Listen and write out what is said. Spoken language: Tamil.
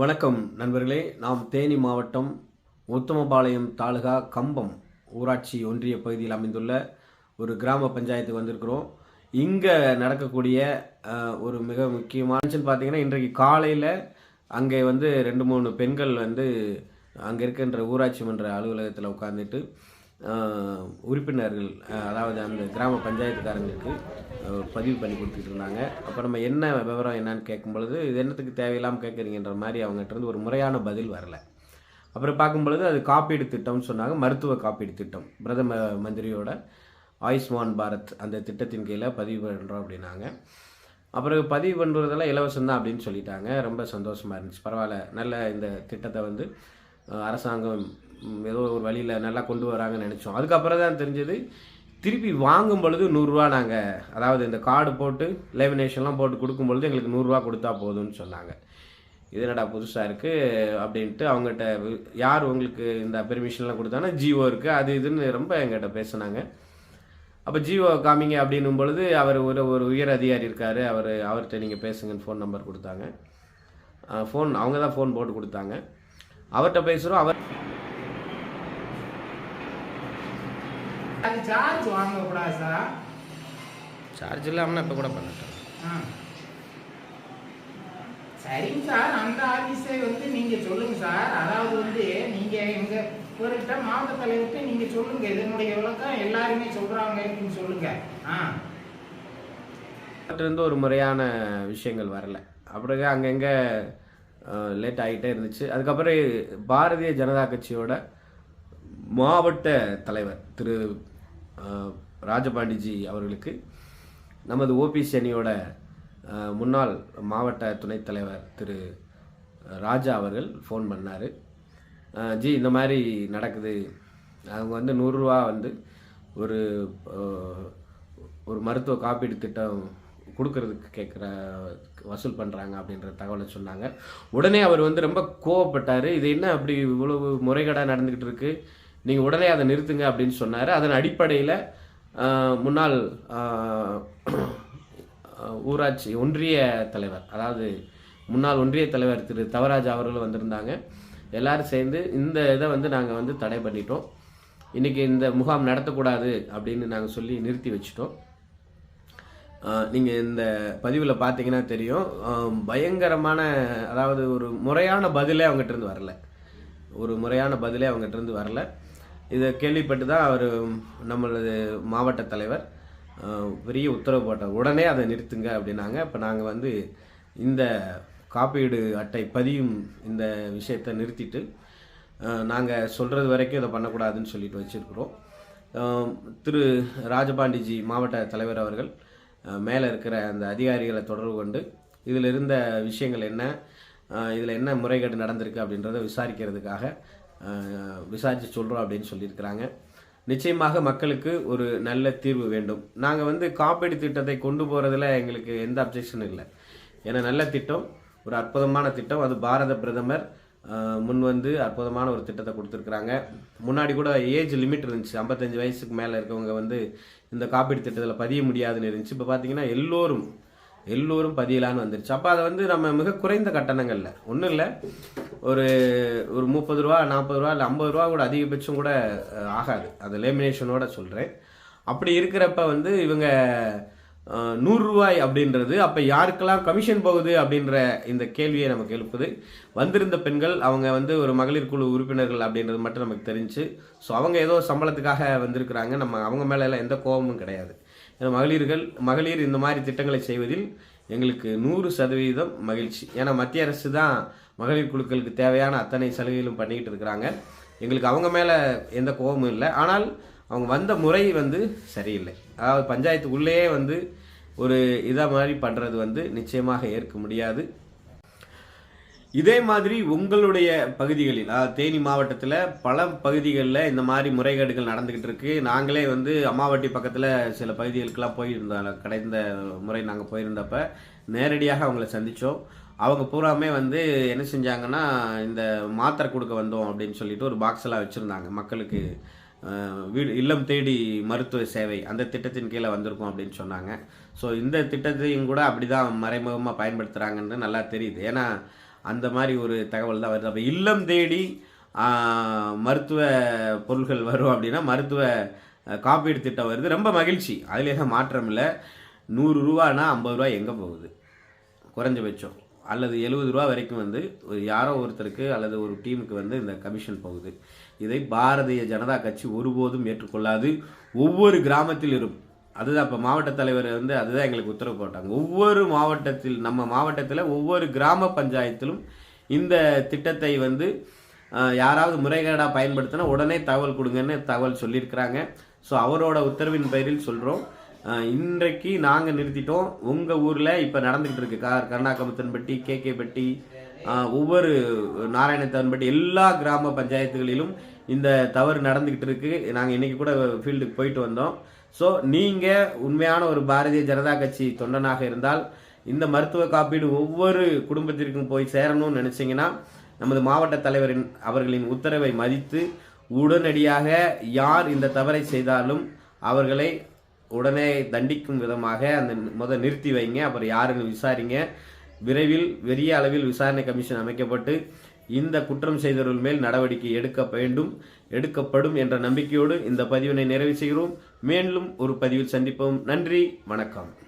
வணக்கம் நண்பர்களே. நாம் தேனி மாவட்டம் உத்தமபாளையம் தாலுகா கம்பம் ஊராட்சி ஒன்றிய பகுதியில் அமைந்துள்ள ஒரு கிராம பஞ்சாயத்துக்கு வந்திருக்கிறோம். இங்கே நடக்கக்கூடிய ஒரு மிக முக்கியமான பார்த்தீங்கன்னா இன்றைக்கு காலையில் அங்கே வந்து ரெண்டு மூணு பெண்கள் வந்து அங்கே இருக்கின்ற ஊராட்சி மன்ற அலுவலகத்தில் உட்காந்துட்டு உறுப்பினர்கள் அதாவது அந்த கிராம பஞ்சாயத்துக்காரங்களுக்கு பதிவு பண்ணி கொடுத்துட்டு இருந்தாங்க அப்போ நம்ம என்ன விவரம் என்னன்னு கேட்கும் பொழுது இது என்னத்துக்கு தேவையில்லாமல் கேட்குறீங்கன்ற மாதிரி அவங்ககிட்ட இருந்து ஒரு முறையான பதில் வரல. அப்புறம் பார்க்கும் பொழுது அது காப்பீடு திட்டம்னு சொன்னாங்க மருத்துவ காப்பீடு திட்டம். பிரதம மந்திரியோட ஆயுஷ்மான் பாரத் அந்த திட்டத்தின் கீழே பதிவு பண்ணுறோம் அப்படின்னாங்க. அப்புறம் பதிவு பண்ணுறதெல்லாம் இலவசம் தான் அப்படின்னு சொல்லிட்டாங்க. ரொம்ப சந்தோஷமாக இருந்துச்சு. பரவாயில்ல நல்ல இந்த திட்டத்தை வந்து அரசாங்கம் ஏதோ ஒரு வழியில் நல்லா கொண்டு வராங்கன்னு நினச்சோம். அதுக்கப்புறம் தான் தெரிஞ்சது திருப்பி வாங்கும் பொழுது நூறுரூவா நாங்கள் அதாவது இந்த கார்டு போட்டு லேமினேஷன்லாம் போட்டு கொடுக்கும் பொழுது எங்களுக்கு நூறுரூவா கொடுத்தா போதும்னு சொன்னாங்க. இது என்னடா புதுசாக இருக்குது அப்படின்ட்டு அவங்ககிட்ட யார் உங்களுக்கு இந்த பெர்மிஷன்லாம் கொடுத்தாங்கன்னா ஜியோ இருக்குது அது இதுன்னு ரொம்ப எங்கிட்ட பேசுனாங்க. அப்போ ஜியோ காமிங்க அப்படின்னும் பொழுது அவர் ஒரு ஒரு உயர் அதிகாரி இருக்கார் அவர் அவர்கிட்ட நீங்கள் பேசுங்கன்னு ஃபோன் நம்பர் கொடுத்தாங்க. ஃபோன் அவங்க தான் ஃபோன் போட்டு கொடுத்தாங்க. அவர்கிட்ட பேசுகிறோம் அவர் அது சார்ஜ் வாங்கக்கூடாது? சார் சார்ஜ் இல்லாமல் இப்போ கூட பண்ணிட்டேன். சரிங்க சார் அந்த ஆபீஸை வந்து நீங்க சொல்லுங்க சார். அதாவது வந்து நீங்க எங்க இவர்கிட்ட மாவட்ட தலைவர்கிட்ட நீங்க சொல்லுங்க. இதனுடைய விளக்கம் எல்லாருமே சொல்றாங்க அப்படின்னு சொல்லுங்க. ஆ. இருந்து ஒரு முறையான விஷயங்கள் வரல. அப்புறம் அங்கங்கே லேட் ஆகிட்டே இருந்துச்சு. அதுக்கப்புறம் பாரதிய ஜனதா கட்சியோட மாவட்ட தலைவர் திரு ராஜபாண்டிஜி அவர்களுக்கு நமது ஓபிசி அணியோட முன்னாள் மாவட்ட துணைத் தலைவர் திரு ராஜா அவர்கள் ஃபோன் பண்ணார். ஜி இந்த மாதிரி நடக்குது. அவங்க வந்து நூறுரூவா வந்து ஒரு ஒரு மருத்துவ காப்பீடு திட்டம் கொடுக்கறதுக்கு கேட்குற வசூல் பண்ணுறாங்க அப்படின்ற தகவலை சொன்னாங்க. உடனே அவர் வந்து ரொம்ப கோவப்பட்டார். இது என்ன அப்படி இவ்வளவு முறைகேடாக நடந்துக்கிட்டு இருக்குது நீங்கள் உடனே அதை நிறுத்துங்க அப்படின்னு சொன்னார். அதன் அடிப்படையில் முன்னாள் ஊராட்சி ஒன்றிய தலைவர் அதாவது முன்னாள் ஒன்றிய தலைவர் திரு தவராஜ் அவர்கள் வந்திருந்தாங்க. எல்லாரும் சேர்ந்து இந்த இதை வந்து நாங்கள் வந்து தடை பண்ணிட்டோம். இன்றைக்கி இந்த முகாம் நடத்தக்கூடாது அப்படின்னு நாங்கள் சொல்லி நிறுத்தி வச்சிட்டோம். நீங்கள் இந்த பதிவில் பார்த்தீங்கன்னா தெரியும். பயங்கரமான அதாவது ஒரு முறையான பதிலே அவங்ககிட்ட இருந்து வரல. ஒரு முறையான பதிலே அவங்ககிட்ட இருந்து வரல. இதை கேள்விப்பட்டு தான் அவர் நம்மளது மாவட்ட தலைவர் பெரிய உத்தரவு போட்டார். உடனே அதை நிறுத்துங்க அப்படின்னாங்க. இப்போ நாங்கள் வந்து இந்த காப்பீடு அட்டை பதியும் இந்த விஷயத்தை நிறுத்திட்டு நாங்கள் சொல்கிறது வரைக்கும் இதை பண்ணக்கூடாதுன்னு சொல்லிட்டு வச்சுருக்குறோம். திரு ராஜபாண்டிஜி மாவட்ட தலைவர் அவர்கள் மேலே இருக்கிற அந்த அதிகாரிகளை தொடர்பு கொண்டு இதில் இருந்த விஷயங்கள் என்ன இதில் என்ன முறைகேடு நடந்திருக்கு அப்படின்றத விசாரிக்கிறதுக்காக விசாரித்து சொல்கிறோம் அப்படின்னு சொல்லியிருக்கிறாங்க. நிச்சயமாக மக்களுக்கு ஒரு நல்ல தீர்வு வேண்டும். நாங்கள் வந்து காப்பீடு திட்டத்தை கொண்டு போகிறதுல எங்களுக்கு எந்த அப்ஜெக்ஷனும் இல்லை. ஏன்னா நல்ல திட்டம் ஒரு அற்புதமான திட்டம். அது பாரத பிரதமர் முன் வந்து அற்புதமான ஒரு திட்டத்தை கொடுத்துருக்குறாங்க. முன்னாடி கூட ஏஜ் லிமிட் இருந்துச்சு. ஐம்பத்தஞ்சு வயசுக்கு மேலே இருக்கவங்க வந்து இந்த காப்பீடு திட்டத்தில் பதிய முடியாதுன்னு இருந்துச்சு. இப்போ பார்த்தீங்கன்னா எல்லோரும் எல்லோரும் பதியலான்னு வந்துருச்சு. அப்போ அதை வந்து நம்ம மிக குறைந்த கட்டணங்களில். ஒன்றும் இல்லை. ஒரு ஒரு முப்பது ரூபா நாற்பது ரூபா இல்லை ஐம்பது ரூபா கூட அதிகபட்சம் கூட ஆகாது. அது லேமினேஷனோட சொல்கிறேன் அப்படி இருக்கிறப்ப வந்து இவங்க நூறுரூவாய் அப்படின்றது அப்போ யாருக்கெல்லாம் கமிஷன் போகுது அப்படின்ற இந்த கேள்வியை நமக்கு எழுப்புது. வந்திருந்த பெண்கள் அவங்க வந்து ஒரு மகளிர் குழு உறுப்பினர்கள் அப்படின்றது மட்டும் நமக்கு தெரிஞ்சு ஸோ அவங்க ஏதோ சம்பளத்துக்காக வந்திருக்கிறாங்க. நம்ம அவங்க மேலே எல்லாம் எந்த கோபமும் கிடையாது. மகளிர்கள் மகளிர் இந்த மாதிரி திட்டங்களை செய்வதில் எங்களுக்கு நூறு சதவீதம் மகிழ்ச்சி. ஏன்னா மத்திய அரசு தான் மகளிர் குழுக்களுக்கு தேவையான அத்தனை சலுகைகளும் பண்ணிக்கிட்டு இருக்கிறாங்க. எங்களுக்கு அவங்க மேலே எந்த கோபமும் இல்லை. ஆனால் அவங்க வந்த முறை வந்து சரியில்லை. அதாவது பஞ்சாயத்துக்குள்ளேயே வந்து ஒரு இதை மாதிரி பண்ணுறது வந்து நிச்சயமாக ஏற்க முடியாது. இதே மாதிரி உங்களுடைய பகுதிகளில் அதாவது தேனி மாவட்டத்தில் பல பகுதிகளில் இந்த மாதிரி முறைகேடுகள் நடந்துக்கிட்டு இருக்கு. நாங்களே வந்து அம்மாவட்டி பக்கத்தில் சில பகுதிகளுக்கெல்லாம் போயிருந்தோம். கிடைந்த முறை நாங்கள் போயிருந்தப்ப நேரடியாக அவங்கள சந்தித்தோம் அவங்க பூராமே வந்து என்ன செஞ்சாங்கன்னா இந்த மாத்திரை கொடுக்க வந்தோம் அப்படின்னு சொல்லிட்டு ஒரு பாக்ஸெல்லாம் வச்சுருந்தாங்க. மக்களுக்கு வீடு இல்லம் தேடி மருத்துவ சேவை அந்த திட்டத்தின் கீழே வந்திருக்கும் அப்படின்னு சொன்னாங்க. ஸோ இந்த திட்டத்தையும் கூட அப்படி தான் மறைமுகமாக பயன்படுத்துகிறாங்கன்னு நல்லா தெரியுது. ஏன்னா அந்த மாதிரி ஒரு தகவல் தான் வருது. அப்போ இல்லம் தேடி மருத்துவ பொருட்கள் வரும் அப்படின்னா மருத்துவ காப்பீடு திட்டம் வருது. ரொம்ப மகிழ்ச்சி. அதுலேயே தான் மாற்றம் இல்லை. நூறு ரூபானா ஐம்பது ரூபா எங்கே போகுது? குறைஞ்சபட்சம். அல்லது எழுபது ரூபா வரைக்கும் வந்து ஒரு யாரோ ஒருத்தருக்கு அல்லது ஒரு டீமுக்கு வந்து இந்த கமிஷன் போகுது. இதை பாரதிய ஜனதா கட்சி ஒருபோதும் ஏற்றுக்கொள்ளாது. ஒவ்வொரு கிராமத்திலும் அதுதான் இப்போ மாவட்ட தலைவர் வந்து அதுதான் எங்களுக்கு உத்தரவு போட்டாங்க. ஒவ்வொரு மாவட்டத்தில் நம்ம மாவட்டத்தில் ஒவ்வொரு கிராம பஞ்சாயத்திலும் இந்த திட்டத்தை வந்து யாராவது முறைகேடாக பயன்படுத்தினா உடனே தகவல் கொடுங்கன்னு தகவல் சொல்லியிருக்கிறாங்க. ஸோ அவரோட உத்தரவின் பேரில் சொல்கிறோம் இன்றைக்கு நாங்கள் நிறுத்திட்டோம். உங்கள் ஊரில் இப்போ நடந்துக்கிட்டு இருக்கு. கா கருணாகமத்தன்பட்டி கேகேப்பட்டி ஆஹ், ஒவ்வொரு நாராயணத்தன்பட்டி எல்லா கிராம பஞ்சாயத்துகளிலும் இந்த தவறு நடந்துக்கிட்டு இருக்கு. நாங்கள் இன்றைக்கி கூட ஃபீல்டுக்கு போயிட்டு வந்தோம். ஸோ நீங்கள் உண்மையான ஒரு பாரதிய ஜனதா கட்சி தொண்டனாக இருந்தால் இந்த மருத்துவ காப்பீடு ஒவ்வொரு குடும்பத்திற்கும் போய் சேரணும்னு நினச்சிங்கன்னா நமது மாவட்ட தலைவரின் அவர்களின் உத்தரவை மதித்து உடனடியாக யார் இந்த தவறை செய்தாலும் அவர்களை உடனே தண்டிக்கும் விதமாக அந்த முத நிறுத்தி வைங்க. அப்புறம் யாருன்னு விசாரிங்க. விரைவில் பெரிய அளவில் விசாரணை கமிஷன் அமைக்கப்பட்டு இந்த குற்றம் செய்தவர்கள் மேல் நடவடிக்கை எடுக்க வேண்டும் எடுக்கப்படும் என்ற நம்பிக்கையோடு இந்த பதிவினை நிறைவு செய்கிறோம். மேலும் ஒரு பதிவில் சந்திப்போம். நன்றி வணக்கம்.